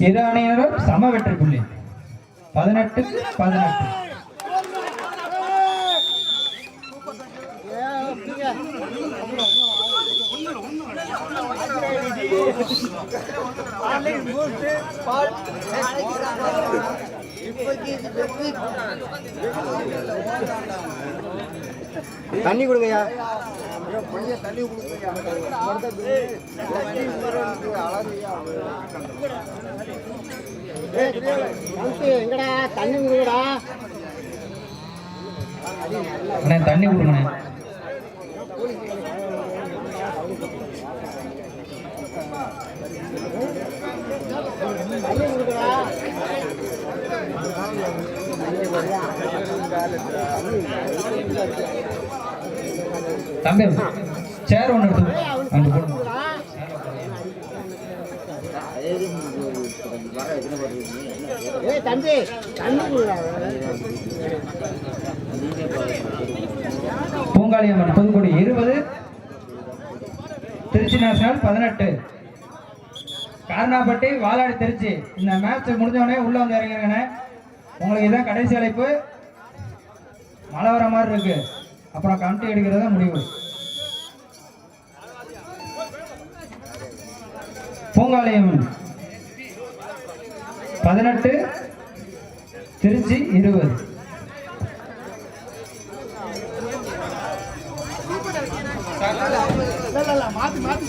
இரு அணியினரும் சம வெற்றி புள்ளி பதினெட்டு. பதினெட்டு தண்ணி கொடுங்கய்யா. எங்கடா? தண்ணி கொடுங்கடா. தண்ணி தண்ணி கொடுங்கடா. தம்பி சேர் ஒன்று எடுத்து தம்பி தண்ணி கொடுங்கடா பூங்காளியம்மன் புதுக்குடி இருபது. திருச்சி நேஷனல் பதினெட்டு. காரணாப்பட்டி வாலாடி திருச்சி. இந்த மேட்ச் முடிஞ்சவொடனே உள்ள வந்து இறங்கிருங்கண்ணே உங்களுக்கு இதான் கடைசி அழைப்பு. மழை வர மாதிரி இருக்கு. அப்புறம் கமிட்டி எடுக்கிறது தான் முடிவு. பூங்காலயம். பதினெட்டு திருச்சி இருபது. மாத்தி மாத்தி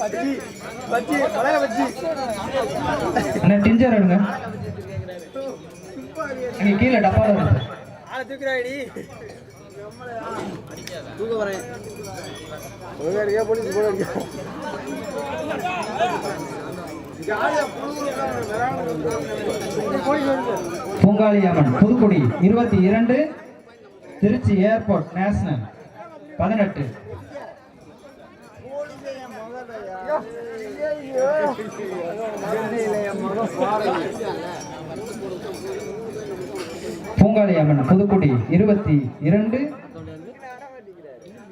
பஜ்ஜி பஜ்ஜி மலைய பஜ்ஜி அண்ணா டிஞ்சர் எடுங்க. அங்கே கீழே டப்பால இருக்கு. ஆளை தூக்குறாடி தூக்க வரேன் போலீஸ் போல பூங்காளி அம்மன் புதுக்குடி இருபத்தி இரண்டு திருச்சி ஏர்போர்ட் நேஷனல் பதினெட்டு. பூங்காளி அம்மன் புதுக்குடி இருபத்தி இரண்டு.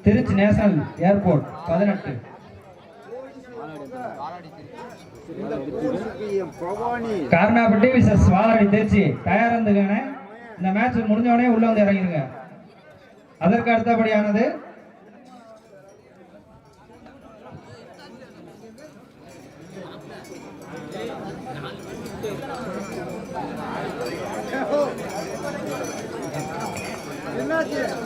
திருச்சி நேஷனல் ஏர்போர்ட் பதினெட்டு. பவானி காரணாப்பட்டி விசஸ் வாலாடி திருச்சி தயாரா இந்த மேட்ச் முடிஞ்ச உடனே உள்ள வந்து இறங்கிருங்க. அதற்கு அடுத்தபடியானது. Oh! சரண்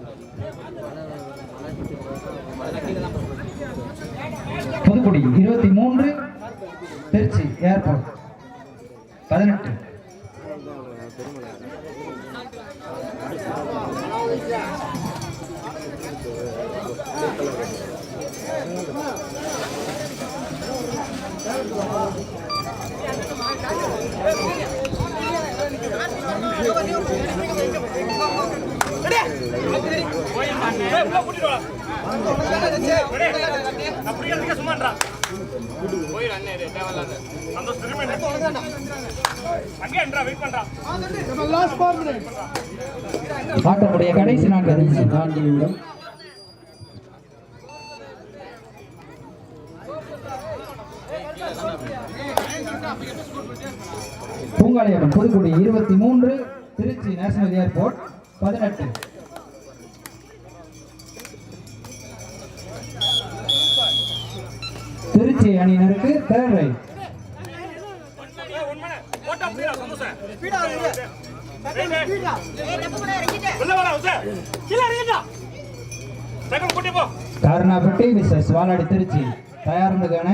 புதுக்குடி இருபத்தி மூன்று திருச்சி ஏர்போர்ட். பதினெட்டு. ஆட்டமுடைய கடைசி நான்கு நிமிஷம் நான்கு நிமிடம் புதுக்குடி இருபத்தி மூன்று திருச்சி நேஷனல் ஏர்போர்ட் பதினெட்டு. திருச்சி அணியினருக்கு தேவை ரைட் கருணாபட்டி விசஸ் வாலாடி திருச்சி. தயார்ந்துக்கான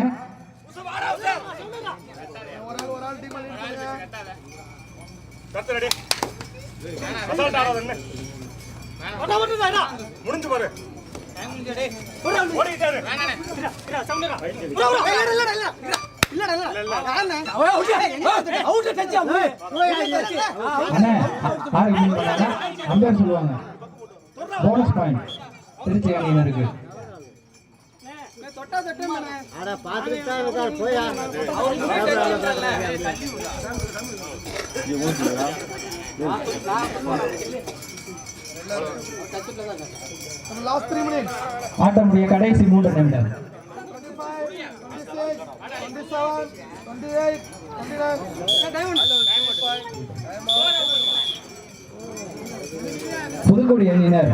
முடிஞ்சு பாரு. அம்பேர் சொல்லுவாங்க. போனஸ் பாயிண்ட் திருச்சி அணியினருக்கு போயா? ஆட்டமுடைய கடைசி மூன்று நிமிடம். புதுக்குடி அணியினர்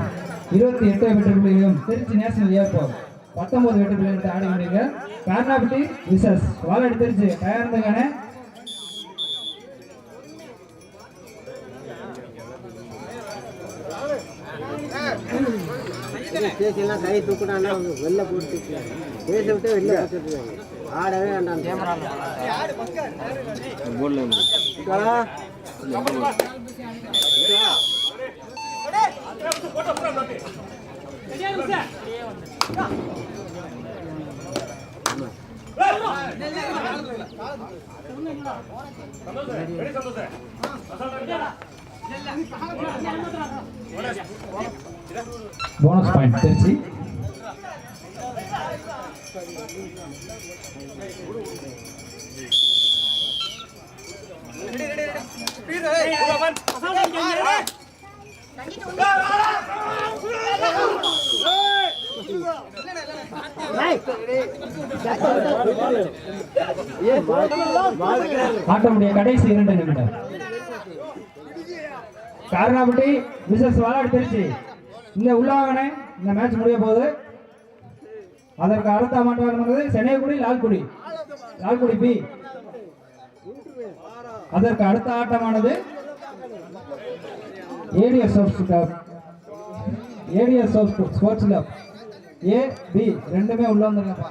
இருபத்தி எட்டு வெற்றிகளையும் திருச்சி நேஷனல் ஏர்போர்ட் பத்தொன்பது வெற்றிகளையும் ஆடி முடியுங்க கார்னாபிட்டி விசஸ் வாலாடி திருச்சி தயார்ந்துக்கான ஸ்டேஷன்லாம் கை தூக்கினான்னா வெளில போட்டு பேச விட்டு வெளில போட்டுருக்காங்க ஆடவே வேண்டாம் போனஸ் பாயிண்ட் திருச்சி ஆட்டமுடைய கடைசி இரண்டு நிமிடம். காரணப்பட்டி விசஸ் வாலாடி திருச்சி இந்த உள்ளாங்கனே இந்த மேட்ச் முடிய போகுது. அதற்கு அடுத்த மாட்டானது சென்னைக்குடி லால்குடி. லால்குடி பி அதற்கு அடுத்த ஆட்டமானது ADS ADS sports club A B ரெண்டுமே உள்ள வந்துருங்கப்பா.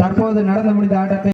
தற்போது நடந்து முடிந்த ஆட்டத்தை